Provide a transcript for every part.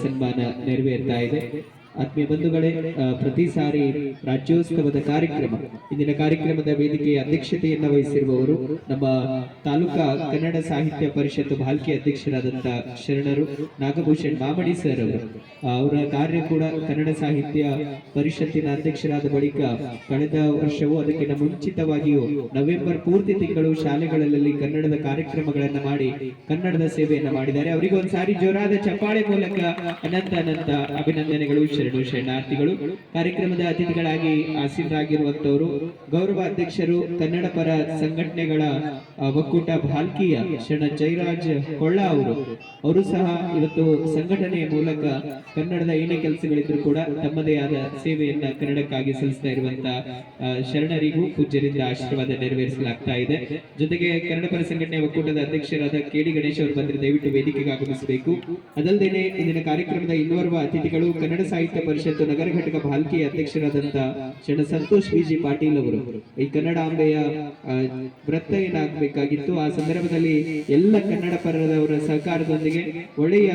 ಸನ್ಮಾನ ನೆರವೇರ್ತಾ ಇದೆ. ಆತ್ಮೀಯ ಬಂಧುಗಳೇ ಪ್ರತಿ ಸಾರಿ ರಾಜ್ಯೋತ್ಸವದ ಕಾರ್ಯಕ್ರಮ, ಇಂದಿನ ಕಾರ್ಯಕ್ರಮದ ವೇದಿಕೆಯ ಅಧ್ಯಕ್ಷತೆಯನ್ನು ವಹಿಸಿರುವವರು ನಮ್ಮ ತಾಲೂಕಾ ಕನ್ನಡ ಸಾಹಿತ್ಯ ಪರಿಷತ್ ಬಾಲ್ಕಿ ಅಧ್ಯಕ್ಷರಾದಂತಹ ಶರಣರು ನಾಗಭೂಷಣ್ ಮಾಮಡಿ ಸರ್ ಅವರು. ಅವರ ಕಾರ್ಯ ಕೂಡ ಕನ್ನಡ ಸಾಹಿತ್ಯ ಪರಿಷತ್ತಿನ ಅಧ್ಯಕ್ಷರಾದ ಬಳಿಕ ಕಳೆದ ವರ್ಷವೂ ಅದಕ್ಕಿಂತ ಮುಂಚಿತವಾಗಿಯೂ ನವೆಂಬರ್ ಪೂರ್ತಿ ತಿಂಗಳು ಶಾಲೆಗಳಲ್ಲಿ ಕನ್ನಡದ ಕಾರ್ಯಕ್ರಮಗಳನ್ನು ಮಾಡಿ ಕನ್ನಡದ ಸೇವೆಯನ್ನು ಮಾಡಿದ್ದಾರೆ. ಅವರಿಗೆ ಒಂದು ಸಾರಿ ಜೋರಾದ ಚಪ್ಪಾಳೆ ಮೂಲಕ ಅನಂತ ಅನಂತ ಅಭಿನಂದನೆಗಳು ಶರಣು ಶರಣಾರ್ಥಿಗಳು. ಕಾರ್ಯಕ್ರಮದ ಅತಿಥಿಗಳಾಗಿ ಆಸೀನರಾಗಿರುವಂತವರು ಗೌರವ ಅಧ್ಯಕ್ಷರು ಕನ್ನಡ ಪರ ಸಂಘಟನೆಗಳ ಒಕ್ಕೂಟ ಭಾಲ್ಕಿಯ ಶರಣ ಜೈರಾಜ್ ಕೊಳ್ಳ ಅವರು. ಅವರು ಸಹ ಇವತ್ತು ಸಂಘಟನೆಯ ಮೂಲಕ ಕನ್ನಡದ ಏನೇ ಕೆಲಸಗಳಿದ್ರು ಕೂಡ ತಮ್ಮದೇ ಆದ ಸೇವೆಯನ್ನ ಕನ್ನಡಕ್ಕಾಗಿ ಸಲ್ಲಿಸ್ತಾ ಇರುವಂತ ಶರಣರಿಗೂ ಪೂಜ್ಯರಿಂದ ಆಶೀರ್ವಾದ ನೆರವೇರಿಸಲಾಗ್ತಾ ಇದೆ. ಜೊತೆಗೆ ಕನ್ನಡ ಪರ ಸಂಘಟನೆ ಒಕ್ಕೂಟದ ಅಧ್ಯಕ್ಷರಾದ ಕೆಡಿ ಗಣೇಶ್ ಅವರು ಬಂದರೆ ದಯವಿಟ್ಟು ವೇದಿಕೆಗೆ ಆಗಮಿಸಬೇಕು. ಅದಲ್ಲದೆ ಇಂದಿನ ಕಾರ್ಯಕ್ರಮದ ಇನ್ನೋರ್ವ ಅತಿಥಿಗಳು ಕನ್ನಡ ಸಾಹಿತ್ಯ ಪರಿಷತ್ತು ನಗರ ಘಟಕ ಭಾಲ್ಕಿಯ ಅಧ್ಯಕ್ಷರಾದಂತ ಶರಣ ಸಂತೋಷ್ ಬಿಜಿ ಪಾಟೀಲ್ ಅವರು. ಈ ಕನ್ನಡಾಂಬೆಯ ವೃತ್ತ ವ್ರತ ಏನಾಗಬೇಕಾಗಿತ್ತು ಆ ಸಂದರ್ಭದಲ್ಲಿ ಎಲ್ಲ ಕನ್ನಡ ಪರದವರ ಸಹಕಾರದೊಂದಿಗೆ ಒಳ್ಳೆಯ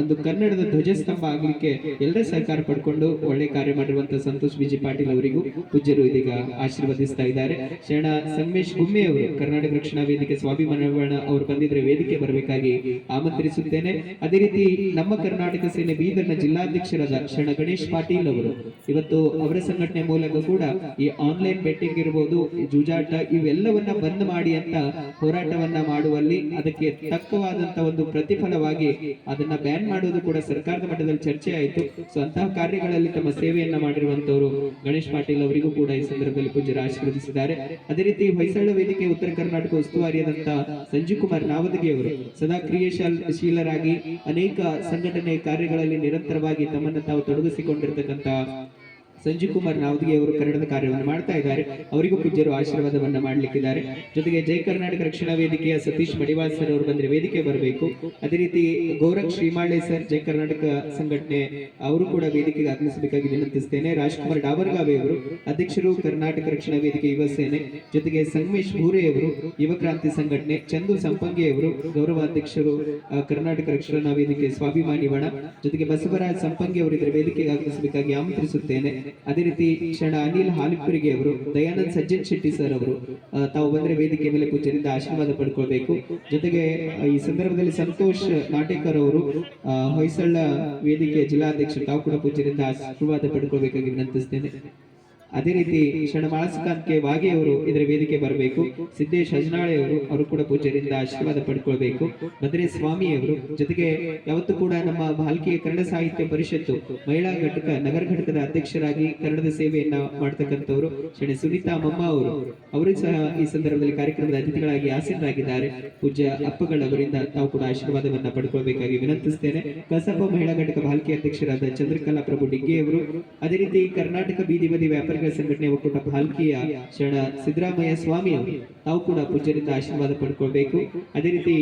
ಒಂದು ಕನ್ನಡದ ಧ್ವಜಸ್ತಂಭ ಆಗಲಿಕ್ಕೆ ಎಲ್ಲರ ಸಹಕಾರ ಪಡ್ಕೊಂಡು ಒಳ್ಳೆ ಕಾರ್ಯ ಮಾಡಿರುವಂತ ಸಂತೋಷ್ ಬಿಜಿ ಪಾಟೀಲ್ ಅವರಿಗೂ ಪೂಜ್ಯರು ಇದೀಗ ಆಶೀರ್ವದಿಸ್ತಾ ಇದ್ದಾರೆ. ಶರಣ ಸಂಗಮೇಶ್ ಗುಮ್ಮೆ ಅವರು ಕರ್ನಾಟಕ ರಕ್ಷಣಾ ವೇದಿಕೆ ಸ್ವಾಭಿಮಾನ ಅವರು ಬಂದಿದ್ರೆ ವೇದಿಕೆ ಬರಬೇಕಾಗಿ ಆಮಂತ್ರಿಸುತ್ತೇನೆ. ಅದೇ ರೀತಿ ನಮ್ಮ ಕರ್ನಾಟಕ ಸೇನೆ ಬೀದರ್ನ ಜಿಲ್ಲಾಧ್ಯಕ್ಷರಾದ ಶರಣ ಗಣೇಶ್ ಪಾಟೀಲ್ ಅವರು ಇವತ್ತು ಅವರ ಸಂಘಟನೆ ಮೂಲಕ ಕೂಡ ಈ ಆನ್ಲೈನ್ ಬೆಟ್ಟಿಂಗ್ ಇರಬಹುದು ಜೂಜಾಟ ಇವೆಲ್ಲವನ್ನ ಬಂದ್ ಮಾಡಿ ಅಂತ ಹೋರಾಟವನ್ನ ಮಾಡುವಲ್ಲಿ ಅದಕ್ಕೆ ತಕ್ಕವಾದಂತ ಒಂದು ಪ್ರತಿಫಲವಾಗಿ ಅದನ್ನ ಬ್ಯಾನ್ ಮಾಡುವುದು ಕೂಡ ಸರ್ಕಾರದ ಮಟ್ಟದಲ್ಲಿ ಚರ್ಚೆ ಆಯಿತು. ಸೊ ಅಂತಹ ಕಾರ್ಯಗಳಲ್ಲಿ ತಮ್ಮ ಸೇವೆಯನ್ನ ಮಾಡಿರುವಂತವರು ಗಣೇಶ್ ಪಾಟೀಲ್ ಅವರಿಗೂ ಕೂಡ ಈ ಸಂದರ್ಭದಲ್ಲಿ ಪೂಜ್ಯರು ಆಶೀರ್ವದಿಸಿದ್ದಾರೆ. ಅದೇ ರೀತಿ ಹೊಯ್ಸಳ ವೇದಿಕೆ ಉತ್ತರ ಕರ್ನಾಟಕ ಉಸ್ತುವಾರಿಯಾದಂತ ಸಂಜೀವ್ ಕುಮಾರ್ ನಾವದಗಿ ಸದಾ ಕ್ರಿಯಾಶೀಲರಾಗಿ ಅನೇಕ ಸಂಘಟನೆ ಕಾರ್ಯಗಳಲ್ಲಿ ನಿರಂತರವಾಗಿ ತಮ್ಮನ್ನು ತಾವು ತೊಡಗಿಸಿಕೊಂಡಿರ್ತಕ್ಕಂಥ ಸಂಜೀವ್ ಕುಮಾರ್ ನಾವದಗಿ ಅವರು ಕನ್ನಡದ ಕಾರ್ಯವನ್ನು ಮಾಡ್ತಾ ಇದ್ದಾರೆ. ಅವರಿಗೂ ಪೂಜ್ಯರು ಆಶೀರ್ವಾದವನ್ನು ಮಾಡಲಿಕ್ಕಿದ್ದಾರೆ. ಜೊತೆಗೆ ಜೈ ಕರ್ನಾಟಕ ರಕ್ಷಣಾ ವೇದಿಕೆಯ ಸತೀಶ್ ಮಡಿವಾಲ್ ಸರ್ ಅವರು ಬಂದರೆ ವೇದಿಕೆ ಬರಬೇಕು. ಅದೇ ರೀತಿ ಗೌರವ್ ಶ್ರೀಮಾಳೆ ಸರ್, ಜೈ ಕರ್ನಾಟಕ ಸಂಘಟನೆ, ಅವರು ಕೂಡ ವೇದಿಕೆಗೆ ಆಗಮಿಸಬೇಕಾಗಿ ವಿನಂತಿಸ್ತೇನೆ ರಾಜ್ಕುಮಾರ್ ಡಾಬರ್ಗಾವೆ ಅವರು, ಅಧ್ಯಕ್ಷರು ಕರ್ನಾಟಕ ರಕ್ಷಣಾ ವೇದಿಕೆ ಯುವ ಸೇನೆ, ಜೊತೆಗೆ ಸಂಗಮೇಶ್ ಭೂರೆ ಅವರು, ಯುವ ಕ್ರಾಂತಿ ಸಂಘಟನೆ, ಚಂದು ಸಂಪಂಗಿ ಅವರು, ಗೌರವ ಅಧ್ಯಕ್ಷರು ಕರ್ನಾಟಕ ರಕ್ಷಣಾ ವೇದಿಕೆ ಸ್ವಾಭಿಮಾನಿ ಬಣ ಜೊತೆಗೆ ಬಸವರಾಜ್ ಸಂಪಂಗಿ ಅವರು ಇದರ ವೇದಿಕೆಗೆ ಆಗಮಿಸಬೇಕಾಗಿ ಆಮಂತ್ರಿಸುತ್ತೇನೆ. ಅದೇ ರೀತಿ ಶರಣ ಅನಿಲ್ ಹಾಲಿಪುರಿಗೆ ಅವರು, ದಯಾನಂದ್ ಸಜ್ಜನ್ ಶೆಟ್ಟಿ ಸರ್ ಅವರು ತಾವು ಬಂದ್ರೆ ವೇದಿಕೆ ಮೇಲೆ ಪೂಜ್ಯರಿಂದ ಆಶೀರ್ವಾದ ಪಡ್ಕೊಳ್ಬೇಕು. ಜೊತೆಗೆ ಈ ಸಂದರ್ಭದಲ್ಲಿ ಸಂತೋಷ್ ನಾಟೇಕರ್ ಅವರು ಹೊಯ್ಸಳ್ಳ ಹೊಯ್ಸಳ ವೇದಿಕೆಯ ಜಿಲ್ಲಾಧ್ಯಕ್ಷರು, ತಾವು ಕೂಡ ಪೂಜೆಯಿಂದ ಆಶೀರ್ವಾದ ಪಡ್ಕೊಳ್ಬೇಕಾಗಿ ವಿನಂತಿಸ್ತೇನೆ. ಅದೇ ರೀತಿ ಕೆ ವಾಗೆ ಅವರು ಇದರ ವೇದಿಕೆ ಬರಬೇಕು. ಸಿದ್ದೇಶ್ ಹಜನಾಳೆ ಅವರು ಅವರು ಕೂಡ ಪೂಜೆಯಿಂದ ಆಶೀರ್ವಾದ ಪಡ್ಕೊಳ್ಬೇಕು. ಮದ್ರೆ ಸ್ವಾಮಿ ಅವರು ಜೊತೆಗೆ ಯಾವತ್ತೂ ಕೂಡ ನಮ್ಮ ಬಾಲ್ಕಿಯ ಕನ್ನಡ ಸಾಹಿತ್ಯ ಪರಿಷತ್ತು ಮಹಿಳಾ ಘಟಕ ನಗರ ಘಟಕದ ಅಧ್ಯಕ್ಷರಾಗಿ ಕನ್ನಡದ ಸೇವೆಯನ್ನ ಮಾಡ್ತಕ್ಕಂಥವರು ಶ್ರೀ ಸುನೀತಾ ಮಮ್ಮ ಅವರು. ಅವರು ಸಹ ಈ ಸಂದರ್ಭದಲ್ಲಿ ಕಾರ್ಯಕ್ರಮದ ಅತಿಥಿಗಳಾಗಿ ಆಸೀನರಾಗಿದ್ದಾರೆ. ಪೂಜ್ಯ ಅಪ್ಪಗಳವರಿಂದ ತಾವು ಕೂಡ ಆಶೀರ್ವಾದವನ್ನ ಪಡ್ಕೊಳ್ಬೇಕಾಗಿ ವಿನಂತಿಸ್ತೇನೆ. ಕಸಪ ಮಹಿಳಾ ಘಟಕ ಭಾಲ್ಕಿ ಅಧ್ಯಕ್ಷರಾದ ಚಂದ್ರಕಲಾ ಪ್ರಭು ಡಿಗ್ಗೆಯವರು, ಅದೇ ರೀತಿ ಕರ್ನಾಟಕ ಬೀದಿ ಬದಿ ವ್ಯಾಪಾರಿಗಳ ಸಂಘಟನೆ ಒಕ್ಕೂಟ ಭಾಲ್ಕಿಯ ಶರಣ ಸಿದ್ದರಾಮಯ್ಯ ಸ್ವಾಮಿ ಅವರು ತಾವು ಕೂಡ ಪೂಜ್ಯರಿಂದ ಆಶೀರ್ವಾದ ಪಡ್ಕೊಳ್ಬೇಕು. ಅದೇ ರೀತಿ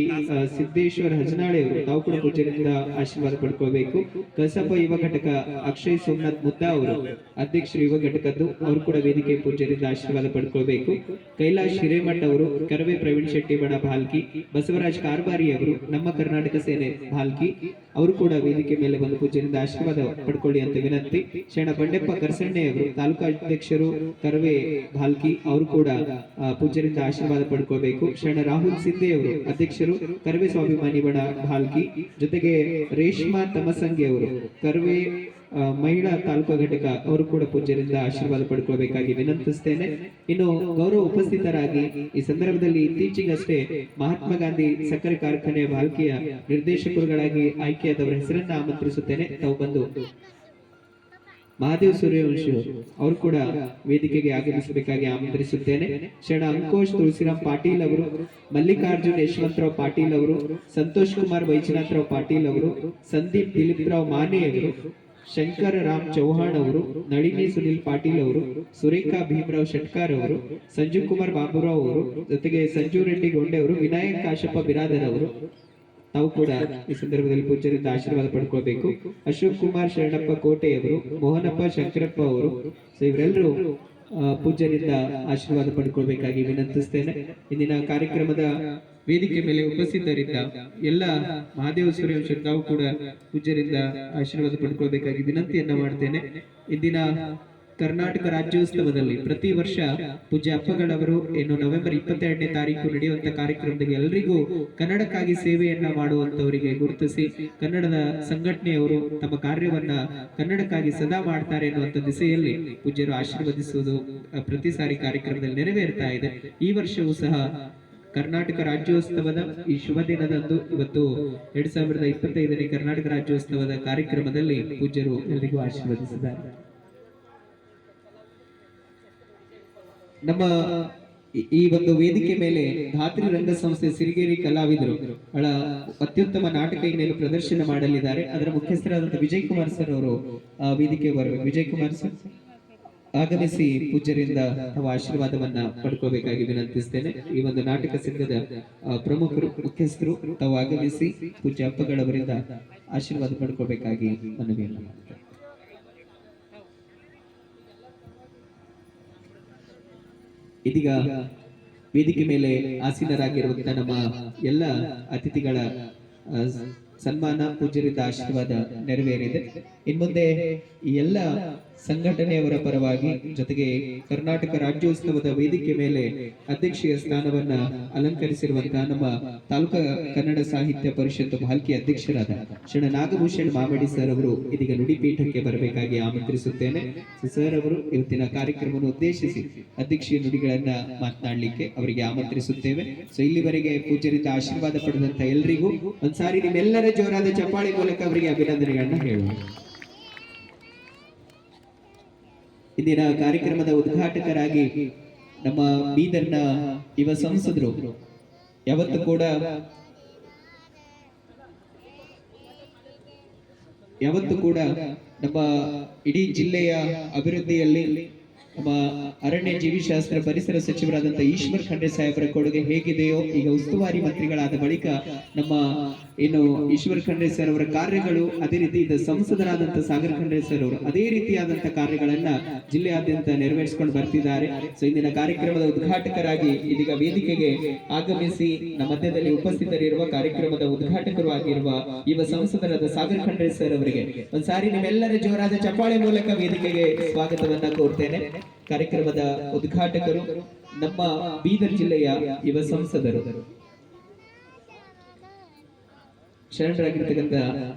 ಸಿದ್ದೇಶ್ವರ ಹಜನಾಳೆ ಅವರು ತಾವು ಕೂಡ ಪೂಜ್ಯರಿಂದ ಆಶೀರ್ವಾದ ಪಡ್ಕೊಳ್ಬೇಕು. ಕಸಪ ಯುವ ಘಟಕ ಅಕ್ಷಯ್ ಸೋಮನಾಥ್ ಮುದ್ದಾ ಅವರು ಅಧ್ಯಕ್ಷರು ಯುವ ಘಟಕದ್ದು, ಅವರು ಕೂಡ ವೇದಿಕೆ ಪೂಜ್ಯರಿಂದ ಆಶೀರ್ವಾದ ಪಡ್ಕೊಳ್ಬೇಕು. ಕೈಲಾಶ್ ಹಿರೇಮಠ್ ಅವರು ಕರವೇ ಪ್ರವೀಣ್ ಶೆಟ್ಟಿ ಬಣ ಭಾಲ್ಕಿ ಬಸವರಾಜ್ ಕಾರ್ಬಾರಿ ಅವರು ನಮ್ಮ ಕರ್ನಾಟಕ ಸೇನೆ ಭಾಲ್ಕಿ ಅವರು ಕೂಡ ವೇದಿಕೆ ಮೇಲೆ ಬಂದು ಪೂಜ್ಯರಿಂದ ಆಶೀರ್ವಾದ ಪಡ್ಕೊಳ್ಳಿ ಅಂತ ವಿನಂತಿ. ಶರಣ ಬಂಡೆಪ್ಪ ಕರ್ಸಣ್ಣೆ ಅವರು ತಾಲೂಕಾ ಅಧ್ಯಕ್ಷರು ಕರವೇ ಭಾಲ್ಕಿ ಅವರು ಕೂಡ ಪೂಜ್ಯರಿಂದ ಆಶೀರ್ವಾದ ಪಡ್ಕೋಬೇಕು. ಶರಣ ರಾಹುಲ್ ಸಿಂಧೆ ಅವರು ಅಧ್ಯಕ್ಷರು, ಕರ್ವೆ ಸ್ವಾಭಿಮಾನಿ ಭಾಲ್ಕಿ. ಜೊತೆಗೆ ರೇಷ್ಮಾ ತಮಸಂಗಿ ಅವರು ಕರ್ವೆ ಮಹಿಳಾ ತಾಲೂಕು ಘಟಕ, ಅವರು ಕೂಡ ಪೂಜ್ಯರಿಂದ ಆಶೀರ್ವಾದ ಪಡ್ಕೊಳ್ಬೇಕಾಗಿ ವಿನಂತಿಸ್ತೇನೆ. ಇನ್ನು ಗೌರವ ಉಪಸ್ಥಿತರಾಗಿ ಈ ಸಂದರ್ಭದಲ್ಲಿ ಇತ್ತೀಚೆಗಷ್ಟೇ ಮಹಾತ್ಮ ಗಾಂಧಿ ಸಕ್ಕರೆ ಕಾರ್ಖಾನೆ ಭಾಲ್ಕಿಯ ನಿರ್ದೇಶಕರುಗಳಾಗಿ ಆಯ್ಕೆಯಾದವರ ಹೆಸರನ್ನ ಆಮಂತ್ರಿಸುತ್ತೇನೆ. ತಾವು ಬಂದು ಮಹಾದೇವ್ ಸೂರ್ಯವಂಶಿ ಅವರು ಕೂಡ ವೇದಿಕೆಗೆ ಆಗಮಿಸಬೇಕಾಗಿ ಆಮಂತ್ರಿಸುತ್ತೇನೆ. ಶರಣ ಅಂಕೋಶ್ ತುಳಸಿರಾಮ್ ಪಾಟೀಲ್ ಅವರು, ಮಲ್ಲಿಕಾರ್ಜುನ್ ಯಶವಂತರಾವ್ ಪಾಟೀಲ್ ಅವರು, ಸಂತೋಷ್ ಕುಮಾರ್ ವೈಜನಾಥರಾವ್ ಪಾಟೀಲ್ ಅವರು, ಸಂದೀಪ್ ದಿಲೀಪ್ ರಾವ್ ಮಾನೆ ಅವರು, ಶಂಕರ ರಾಮ್ ಚೌಹಾಣ್ ಅವರು, ನಳಿನಿ ಸುನಿಲ್ ಪಾಟೀಲ್ ಅವರು, ಸುರೇಖಾ ಭೀಮರಾವ್ ಶಟ್ಕಾರ್ ಅವರು ಸಂಜೀವ್ ಕುಮಾರ್ ಬಾಬುರಾವ್ ಅವರು, ಜೊತೆಗೆ ಸಂಜು ರೆಡ್ಡಿ ಗೊಂಡೆ ಅವರು, ವಿನಾಯಕ್ ಕಾಶಪ್ಪ ಬಿರಾದರ್ ಅವರು ತಾವು ಕೂಡ ಈ ಸಂದರ್ಭದಲ್ಲಿ ಪೂಜ್ಯರಿಂದ ಆಶೀರ್ವಾದ ಪಡ್ಕೋಬೇಕು. ಅಶೋಕ್ ಕುಮಾರ್ ಶರಣಪ್ಪ ಕೋಟೆಯವರು, ಮೋಹನಪ್ಪ ಶಂಕರಪ್ಪ ಅವರು, ಸೊ ಇವರೆಲ್ಲರೂ ಪೂಜ್ಯರಿಂದ ಆಶೀರ್ವಾದ ಪಡ್ಕೊಳ್ಬೇಕಾಗಿ ವಿನಂತಿಸ್ತೇನೆ. ಇಂದಿನ ಕಾರ್ಯಕ್ರಮದ ವೇದಿಕೆ ಮೇಲೆ ಉಪಸ್ಥಿತರಿದ್ದ ಎಲ್ಲ ಮಹಾದೇವ ಸೂರ್ಯವಂಶ ತಾವು ಕೂಡ ಪೂಜ್ಯರಿಂದ ಆಶೀರ್ವಾದ ಪಡ್ಕೊಳ್ಬೇಕಾಗಿ ವಿನಂತಿಯನ್ನ ಮಾಡ್ತೇನೆ. ಇಂದಿನ ಕರ್ನಾಟಕ ರಾಜ್ಯೋತ್ಸವದಲ್ಲಿ ಪ್ರತಿ ವರ್ಷ ಪೂಜ್ಯ ಅಪ್ಪಗಳವರು ಇನ್ನು ನವೆಂಬರ್ ಇಪ್ಪತ್ತೆರಡನೇ ತಾರೀಕು ನಡೆಯುವಂತ ಕಾರ್ಯಕ್ರಮದಲ್ಲಿ ಎಲ್ಲರಿಗೂ ಕನ್ನಡಕ್ಕಾಗಿ ಸೇವೆಯನ್ನ ಮಾಡುವಂತವರಿಗೆ ಗುರುತಿಸಿ ಕನ್ನಡದ ಸಂಘಟನೆಯವರು ತಮ್ಮ ಕಾರ್ಯವನ್ನ ಕನ್ನಡಕ್ಕಾಗಿ ಸದಾ ಮಾಡ್ತಾರೆ ಎನ್ನುವಂತ ದಿಸೆಯಲ್ಲಿ ಪೂಜ್ಯರು ಆಶೀರ್ವದಿಸುವುದು ಪ್ರತಿ ಸಾರಿ ಕಾರ್ಯಕ್ರಮದಲ್ಲಿ ನೆರವೇರ್ತಾ ಇದೆ. ಈ ವರ್ಷವೂ ಸಹ ಕರ್ನಾಟಕ ರಾಜ್ಯೋತ್ಸವದ ಈ ಶುಭ ದಿನದಂದು ಇವತ್ತು ಎರಡ್ ಸಾವಿರದ ಇಪ್ಪತ್ತೈದನೇ ಕರ್ನಾಟಕ ರಾಜ್ಯೋತ್ಸವದ ಕಾರ್ಯಕ್ರಮದಲ್ಲಿ ಪೂಜ್ಯರು ಎಲ್ಲರಿಗೂ ಆಶೀರ್ವದಿಸಿದ್ದಾರೆ. ನಮ್ಮ ಈ- ಒಂದು ವೇದಿಕೆ ಮೇಲೆ ಧಾತ್ರಿ ರಂಗ ಸಂಸ್ಥೆ ಸಿರಿಗೇರಿ ಕಲಾವಿದರು ಬಹಳ ಅತ್ಯುತ್ತಮ ನಾಟಕ ಇನ್ನೇನು ಪ್ರದರ್ಶನ ಮಾಡಲಿದ್ದಾರೆ. ಅದರ ಮುಖ್ಯಸ್ಥರಾದಂತಹ ವಿಜಯ್ ಕುಮಾರ್ ಸರ್ ಅವರು ಆ, ವೇದಿಕೆ ಬರಬೇಕು ವಿಜಯ್ ಕುಮಾರ್ ಸರ್ ಆಗಮಿಸಿ ಪೂಜ್ಯರಿಂದ ತಮ್ಮ ಆಶೀರ್ವಾದವನ್ನ ಪಡ್ಕೋಬೇಕಾಗಿ ವಿನಂತಿಸ್ತೇನೆ. ಈ ಒಂದು ನಾಟಕ ಸಂಘದ ಪ್ರಮುಖರು ಮುಖ್ಯಸ್ಥರು ತಾವು ಆಗಮಿಸಿ ಪೂಜ್ಯ ಹಬ್ಬಗಳವರಿಂದ ಆಶೀರ್ವಾದ ಪಡ್ಕೋಬೇಕಾಗಿ ಮನವಿಯನ್ನು ಇದೀಗ ವೇದಿಕೆ ಮೇಲೆ ಆಸೀನರಾಗಿರುವಂತ ನಮ್ಮ ಎಲ್ಲ ಅತಿಥಿಗಳ ಸನ್ಮಾನ ಪೂಜ್ಯರಿತ ಆಶೀರ್ವಾದ ನೆರವೇರಿದೆ. ಇನ್ಮುಂದೆ ಈ ಎಲ್ಲ ಸಂಘಟನೆಯವರ ಪರವಾಗಿ ಜೊತೆಗೆ ಕರ್ನಾಟಕ ರಾಜ್ಯೋತ್ಸವದ ವೇದಿಕೆ ಮೇಲೆ ಅಧ್ಯಕ್ಷೀಯ ಸ್ಥಾನವನ್ನ ಅಲಂಕರಿಸಿರುವಂತಹ ನಮ್ಮ ತಾಲೂಕಾ ಕನ್ನಡ ಸಾಹಿತ್ಯ ಪರಿಷತ್ತು ಭಾಲ್ಕಿ ಅಧ್ಯಕ್ಷರಾದ ಶ್ರೀ ನಾಗಭೂಷಣ್ ಮಾಮಡಿ ಸರ್ ಅವರು ಇದೀಗ ನುಡಿಪೀಠಕ್ಕೆ ಬರಬೇಕಾಗಿ ಆಮಂತ್ರಿಸುತ್ತೇನೆ. ಸರ್ ಅವರು ಇವತ್ತಿನ ಕಾರ್ಯಕ್ರಮವನ್ನು ಉದ್ದೇಶಿಸಿ ಅಧ್ಯಕ್ಷೀಯ ನುಡಿಗಳನ್ನ ಮಾತನಾಡಲಿಕ್ಕೆ ಅವರಿಗೆ ಆಮಂತ್ರಿಸುತ್ತೇವೆ. ಸೊ ಇಲ್ಲಿವರೆಗೆ ಪೂಜ್ಯರಿತ ಆಶೀರ್ವಾದ ಪಡೆದಂತ ಎಲ್ರಿಗೂ ಒಂದ್ಸಾರಿ ಜೋರಾದ ಚಪ್ಪಾಳಿ ಮೂಲಕ ಅವರಿಗೆ ಅಭಿನಂದನೆಗಳನ್ನ ಹೇಳುವ. ಇಂದಿನ ಕಾರ್ಯಕ್ರಮದ ಉದ್ಘಾಟಕರಾಗಿ ನಮ್ಮ ಬೀದರ್ನ ಯುವ ಸಂಸದರು ಯಾವತ್ತು ಕೂಡ ಯಾವತ್ತು ಕೂಡ ನಮ್ಮ ಇಡೀ ಜಿಲ್ಲೆಯ ಅಭಿವೃದ್ಧಿಯಲ್ಲಿ ನಮ್ಮ ಅರಣ್ಯ ಜೀವಿಶಾಸ್ತ್ರ ಪರಿಸರ ಸಚಿವರಾದಂತ ಈಶ್ವರ್ ಖಂಡ್ರೆ ಸಾಹೇಬರ ಕೊಡುಗೆ ಹೇಗಿದೆಯೋ, ಈಗ ಉಸ್ತುವಾರಿ ಮಂತ್ರಿಗಳಾದ ಬಳಿಕ ನಮ್ಮ ಏನು ಈಶ್ವರ್ ಖಂಡ್ರೆ ಸರ್ ಅವರ ಕಾರ್ಯಗಳು, ಅದೇ ರೀತಿ ಇದ್ದ ಸಂಸದರಾದಂತ ಸಾಗರ್ ಖಂಡ್ರೆ ಸರ್ ಅವರು ಅದೇ ರೀತಿಯಾದಂತ ಕಾರ್ಯಗಳನ್ನ ಜಿಲ್ಲೆಯಾದ್ಯಂತ ನೆರವೇರಿಸಿಕೊಂಡು ಬರ್ತಿದ್ದಾರೆ. ಸೊ ಇಂದಿನ ಕಾರ್ಯಕ್ರಮದ ಉದ್ಘಾಟಕರಾಗಿ ಇದೀಗ ವೇದಿಕೆಗೆ ಆಗಮಿಸಿ, ನಮ್ಮ ಮಧ್ಯದಲ್ಲಿ ಉಪಸ್ಥಿತರಿರುವ ಕಾರ್ಯಕ್ರಮದ ಉದ್ಘಾಟಕರು ಆಗಿರುವ ಯುವ ಸಂಸದರಾದ ಸಾಗರ್ ಖಂಡ್ರೆ ಸರ್ ಅವರಿಗೆ ಒಂದ್ಸಾರಿ ನಿಮ್ಮೆಲ್ಲರ ಜೋರಾದ ಚಪ್ಪಾಳೆ ಮೂಲಕ ವೇದಿಕೆಗೆ ಸ್ವಾಗತವನ್ನ ಕೋರ್ತೇನೆ. ಕಾರ್ಯಕ್ರಮದ ಉದ್ಘಾಟಕರು ನಮ್ಮ ಬೀದರ್ ಜಿಲ್ಲೆಯ ಯುವ ಸಂಸದರು ಶರಣರಾಗಿರ್ತಕ್ಕಂಥ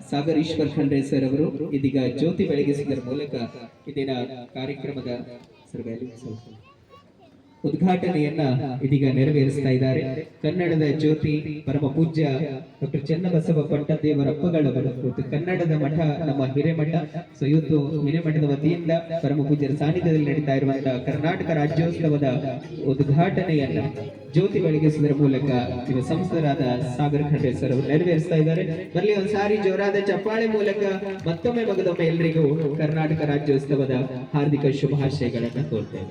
ಸಾಗರ್ ಈಶ್ವರ್ ಖಂಡ್ರೆ ಸರ್ ಅವರು ಇದೀಗ ಜ್ಯೋತಿ ಬೆಳಗಿಸಿದ ಮೂಲಕ ಇಂದಿನ ಕಾರ್ಯಕ್ರಮದ. ಉದ್ಘಾಟನೆಯನ್ನ ಇದೀಗ ನೆರವೇರಿಸ್ತಾ ಇದ್ದಾರೆ. ಕನ್ನಡದ ಜ್ಯೋತಿ ಪರಮ ಪೂಜ್ಯ ಡಾಕ್ಟರ್ ಚನ್ನಬಸವ ಪಟ್ಟದೇವರಪ್ಪಗಳವರು ಮತ್ತು ಕನ್ನಡದ ಮಠ ನಮ್ಮ ಹಿರೇಮಠ. ಸೊ ಇವತ್ತು ಹಿರೇಮಠದ ವತಿಯಿಂದ ಪರಮ ಪೂಜ್ಯರ ಸಾನ್ನಿಧ್ಯದಲ್ಲಿ ನಡೀತಾ ಇರುವಂತಹ ಕರ್ನಾಟಕ ರಾಜ್ಯೋತ್ಸವದ ಉದ್ಘಾಟನೆಯನ್ನ ಜ್ಯೋತಿ ಬೆಳಗಿಸುವುದರ ಮೂಲಕ ಇವ ಸಂಸದರಾದ ಸಾಗರ ಖಂಡ್ರೆ ಸರ್ ನೆರವೇರಿಸ್ತಾ ಇದ್ದಾರೆ. ಬರಲಿ ಒಂದ್ಸಾರಿ ಜೋರಾದ ಚಪ್ಪಾಳೆ ಮೂಲಕ ಮತ್ತೊಮ್ಮೆ ಮಗದೊಮ್ಮೆ ಎಲ್ಲರಿಗೂ ಕರ್ನಾಟಕ ರಾಜ್ಯೋತ್ಸವದ ಹಾರ್ದಿಕ ಶುಭಾಶಯಗಳನ್ನ ಕೋರ್ತೇವೆ